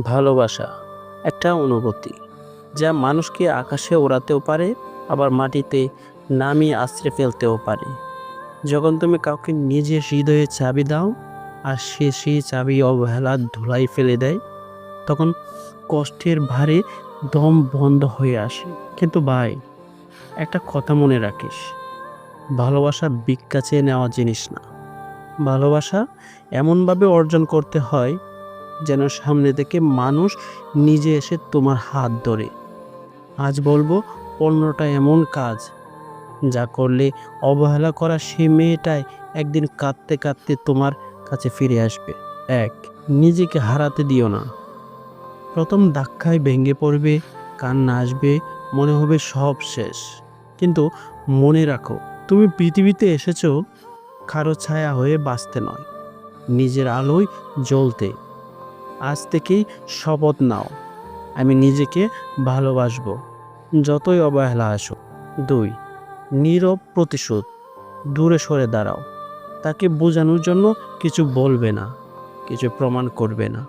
ভালোবাসা একটা অনুভূতি যা মানুষকে আকাশে ওড়াতেও পারে, আবার মাটিতে নামিয়ে আশ্রে ফেলতেও পারে। যখন তুমি কাউকে নিজের হৃদয়ে চাবি দাও আর সে সেই চাবি অবহেলার ধুলাই ফেলে দেয়, তখন কষ্টের ভারে দম বন্ধ হয়ে আসে। কিন্তু ভাই, একটা কথা মনে রাখিস, ভালোবাসা ভিক্ষা চেয়ে নেওয়া জিনিস না। ভালোবাসা এমনভাবে অর্জন করতে হয় যেন সামনে থেকে মানুষ নিজে এসে তোমার হাত ধরে। আজ বলব পণ্যটা এমন কাজ, যা করলে অবহেলা করা সে মেয়েটাই একদিন কাঁদতে কাঁদতে তোমার কাছে ফিরে আসবে। এক, নিজেকে হারাতে দিও না। প্রথম ধাক্কায় ভেঙে পড়বে, কান্না আসবে, মনে হবে সব শেষ। কিন্তু মনে রাখো, তুমি পৃথিবীতে এসেছ, কারও ছায়া হয়ে বাঁচতে নয়। নিজের আলোয় জ্বলতে। আজ থেকেই শপথ নাও। আমি নিজেকে ভালোবাসবো। যতই অবহেলা আসুক। দুই, নীরব প্রতিশোধ। দূরে সরে দাঁড়াও। তাকে বোঝানোর জন্য কিছু বলবে না। কিছু প্রমাণ করবে না।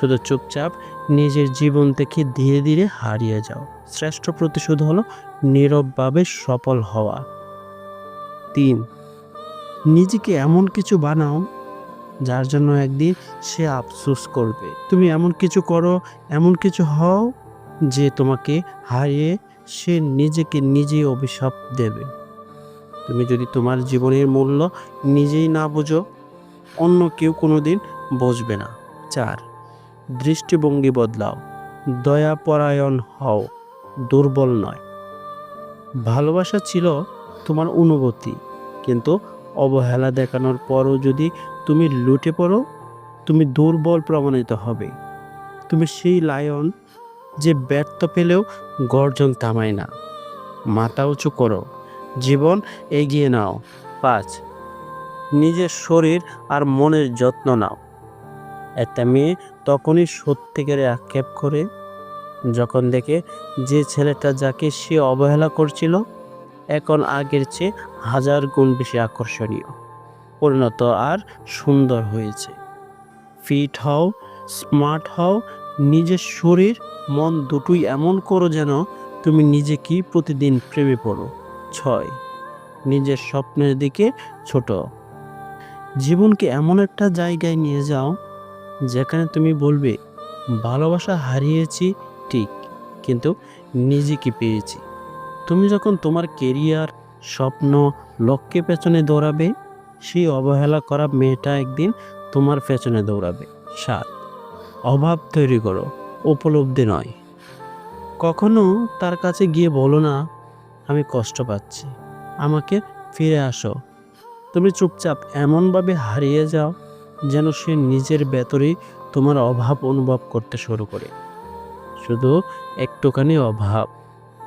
শুধু চুপচাপ নিজের জীবন থেকে ধীরে ধীরে হারিয়ে যাও। শ্রেষ্ঠ প্রতিশোধ হলো নীরবভাবে সফল হওয়া। তিন, নিজেকে এমন কিছু বানাও যার জন্য একদিন সে আফসোস করবে। তুমি এমন কিছু করো, এমন কিছু হও যে তোমাকে হারিয়ে সে নিজেকে নিজেই অভিশাপ দেবে। তুমি যদি তোমার জীবনের মূল্য নিজেই না বোঝো, অন্য কেউ কোনো দিন বুঝবে না। চার, দৃষ্টিভঙ্গি বদলাও। দয়া পরায়ণ হও, দুর্বল নয়। ভালোবাসা ছিল তোমার অনুভূতি, কিন্তু অবহেলা দেখানোর পরও যদি তুমি লুটে পড়ো, তুমি দুর্বল প্রমাণিত হবে। তুমি সেই লায়ন যে ব্যর্থ পেলেও গর্জন থামায় না। মাথা উঁচু করো, জীবন এগিয়ে নাও। পাঁচ, নিজের শরীর আর মনের যত্ন নাও। একটা মেয়ে তখনই সত্যিকারে আক্ষেপ করে, যখন দেখে যে ছেলেটা যাকে সে অবহেলা করছিল, এখন আগের চেয়ে হাজার গুণ বেশি আকর্ষণীয়। পরিণত আর সুন্দর হয়েছে। ফিট হও স্মার্ট হও, নিজের শরীর, মন দুটোই এমন করো যেন তুমি নিজেকেই প্রতিদিন প্রেমে পড়ো। ছয়, নিজের স্বপ্নের দিকে ছোট। জীবনকে এমন একটা জায়গায় নিয়ে যাও যেখানে তুমি বলবে, ভালোবাসা হারিয়েছি, ঠিক, কিন্তু নিজেকে পেয়েছি। তুমি যখন তোমার কেরিয়ার স্বপ্ন লক্ষ্যে পেছনে দৌড়াবে সেই অবহেলা করা মেয়েটা একদিন তোমার পেছনে দৌড়াবে। সাত, অভাব তৈরি করো, উপলব্ধি নয়। কখনো তার কাছে গিয়ে বলো না, আমি কষ্ট পাচ্ছি, আমাকে ফিরে আসো। তুমি চুপচাপ এমনভাবে হারিয়ে যাও যেন সে নিজের ভেতরেই তোমার অভাব অনুভব করতে শুরু করে। শুধু একটুখানি অভাব,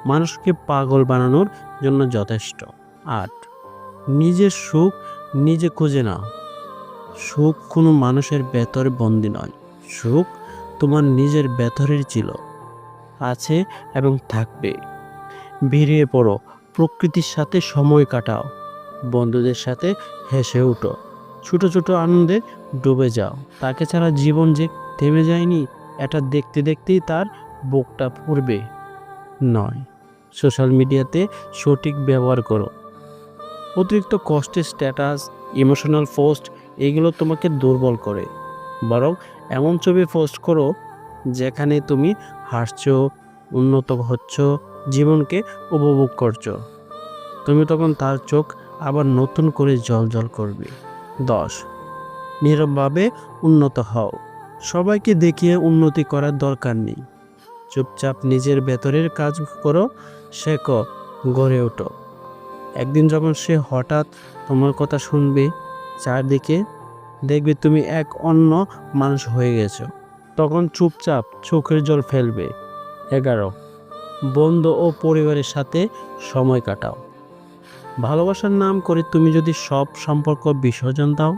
মানুষকে পাগল বানানোর জন্য যথেষ্ট। আট, নিজের সুখ নিজে খুঁজে নাও। সুখ কোনো মানুষের ভেতরে বন্দি নয়। সুখ তোমার নিজের ভেতরের ছিল, আছে এবং থাকবে। বেরিয়ে পড়ো, প্রকৃতির সাথে সময় কাটাও। বন্ধুদের সাথে হেসে উঠো। ছোট ছোট আনন্দে ডুবে যাও। তাকে ছাড়া জীবন যে থেমে যায়নি, এটা দেখতে দেখতেই তার বুকটা পড়বে। নয়। সোশ্যাল মিডিয়াতে সঠিক ব্যবহার করো। অতিরিক্ত কষ্টের স্ট্যাটাস ইমোশনাল পোস্ট এগুলো তোমাকে দুর্বল করে। বরং এমন ছবি পোস্ট করো, যেখানে তুমি হাসছো, উন্নত হচ্ছ, জীবনকে উপভোগ করছ। তুমি তখন তার চোখ আবার নতুন করে জল জল করবে। দশ, নীরবভাবে উন্নত হও। সবাইকে দেখিয়ে উন্নতি করার দরকার নেই। চুপচাপ নিজের ভেতরের কাজ করো, শেখো, গড়ে ওঠো। একদিন যখন সে হঠাৎ তোমার কথা শুনবে, চারদিকে দেখবে তুমি এক অন্য মানুষ হয়ে গেছো। তখন চুপচাপ চোখের জল ফেলবে। এগারো, বন্ধু ও পরিবারের সাথে সময় কাটাও। ভালোবাসার নাম করে তুমি যদি সব সম্পর্ক বিসর্জন দাও,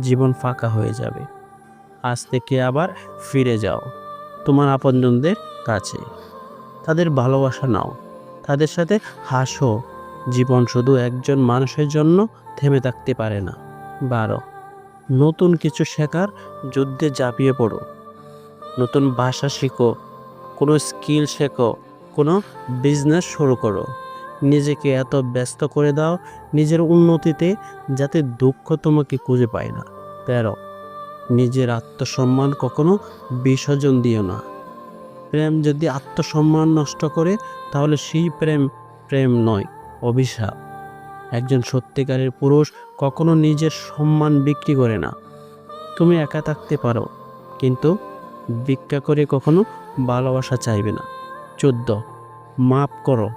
জীবন ফাঁকা হয়ে যাবে। আজ থেকে আবার ফিরে যাও তোমার আপনজনদের কাছে। তাদের ভালোবাসা নাও। তাদের সাথে হাসো। জীবন শুধু একজন মানুষের জন্য থেমে থাকতে পারে না। বারো, নতুন কিছু শেখার যুদ্ধে ঝাঁপিয়ে পড়ো। নতুন ভাষা শেখো, কোনো স্কিল শেখো, কোনো বিজনেস শুরু করো। নিজেকে এত ব্যস্ত করে দাও নিজের উন্নতিতে যাতে দুঃখ তোমাকে খুঁজে পায় না। তেরো, নিজের আত্মসম্মান কখনো বিসর্জন দিও না। প্রেম যদি আত্মসম্মান নষ্ট করে, তাহলে সেই প্রেম প্রেম নয়। অভিশাপ। একজন সত্যিকারের পুরুষ কখনো নিজের সম্মান বিক্রি করে না। তুমি একা থাকতে পারো, কিন্তু ভিক্ষা করে কখনো ভালোবাসা চাইবে না। চোদ্দ। মাপ করো,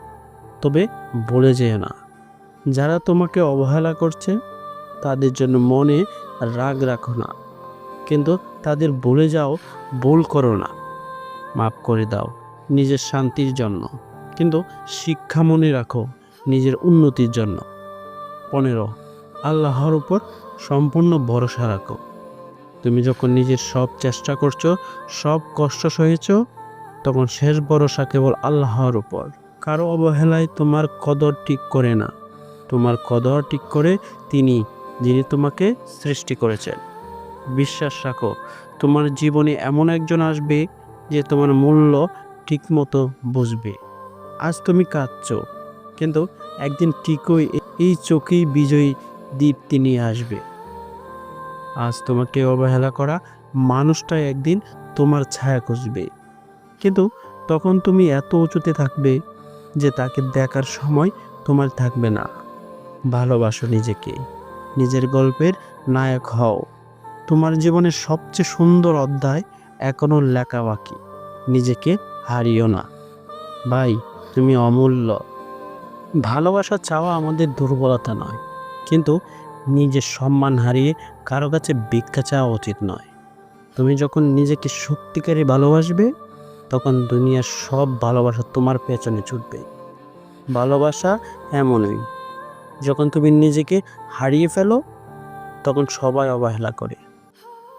তবে বলে যেও না। যারা তোমাকে অবহেলা করছে, তাদের জন্য মনে রাগ রাখো না। কিন্তু তাদের বলে যাও, ভুল করো না। মাফ করে দাও, নিজের শান্তির জন্য। কিন্তু শিক্ষা মনে রাখো নিজের উন্নতির জন্য। পনেরো, আল্লাহর উপর সম্পূর্ণ ভরসা রাখো। তুমি যখন নিজের সব চেষ্টা করছ, সব কষ্ট সহেছ তখন শেষ ভরসা কেবল আল্লাহর উপর। কারও অবহেলায় তোমার কদর ঠিক করে না। তোমার কদর ঠিক করে তিনি, যিনি তোমাকে সৃষ্টি করেছেন। বিশ্বাস রাখো, তোমার জীবনে এমন একজন আসবে যে তোমার মূল্য ঠিকমতো বুঝবে। আজ তুমি কাঁদছো। কিন্তু একদিন ঠিকই এই চোখেই বিজয়ী দীপ্তি নিয়ে আসবে। আজ তোমাকে অবহেলা করা মানুষটা একদিন তোমার ছায়া খুঁজবে। কিন্তু তখন তুমি এত উঁচুতে থাকবে যে তাকে দেখার সময় তোমার থাকবে না। ভালোবাসো নিজেকে। নিজের গল্পের নায়ক হও। তোমার জীবনের সবচেয়ে সুন্দর অধ্যায় এখনও লেখা বাকি। নিজেকে হারিও না। ভাই, তুমি অমূল্য। ভালোবাসা চাওয়া আমাদের দুর্বলতা নয়, কিন্তু নিজের সম্মান হারিয়ে কারও কাছে ভিক্ষা চাওয়া উচিত নয়। তুমি যখন নিজেকে সত্যিকারী ভালোবাসবে, তখন দুনিয়ার সব ভালোবাসা তোমার পেছনে ছুটবে। ভালোবাসা এমনই, যখন তুমি নিজেকে হারিয়ে ফেলো, তখন সবাই অবহেলা করে।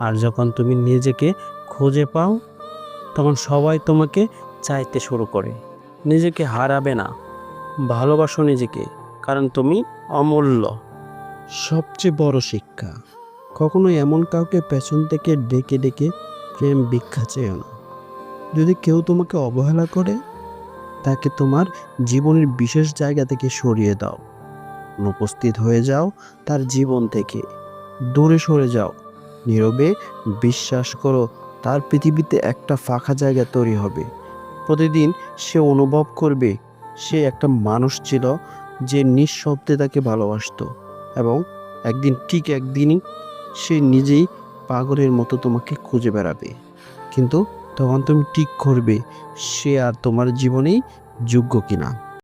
আর যখন তুমি নিজেকে খুঁজে পাও, তখন সবাই তোমাকে চাইতে শুরু করে। নিজেকে হারাবে না। ভালোবাসো নিজেকে, কারণ তুমি অমূল্য। সবচেয়ে বড় শিক্ষা কখনো এমন কাউকে পেছন থেকে ডেকে ডেকে প্রেম ভিক্ষা চেয়েও না। যদি কেউ তোমাকে অবহেলা করে, তাকে তোমার জীবনের বিশেষ জায়গা থেকে সরিয়ে দাও। অনুপস্থিত হয়ে যাও তার জীবন থেকে। দূরে সরে যাও। নীরবে বিশ্বাস করো, তার পৃথিবীতে একটা ফাঁকা জায়গা তৈরি হবে। প্রতিদিন সে অনুভব করবে সে একটা মানুষ ছিল যে নিঃশব্দে তাকে ভালোবাসত এবং একদিন ঠিক একদিনই সে নিজেই পাগলের মতো তোমাকে খুঁজে বেড়াবে। কিন্তু তখন তুমি ঠিক করবে, সে আর তোমার জীবনেই যোগ্য কিনা।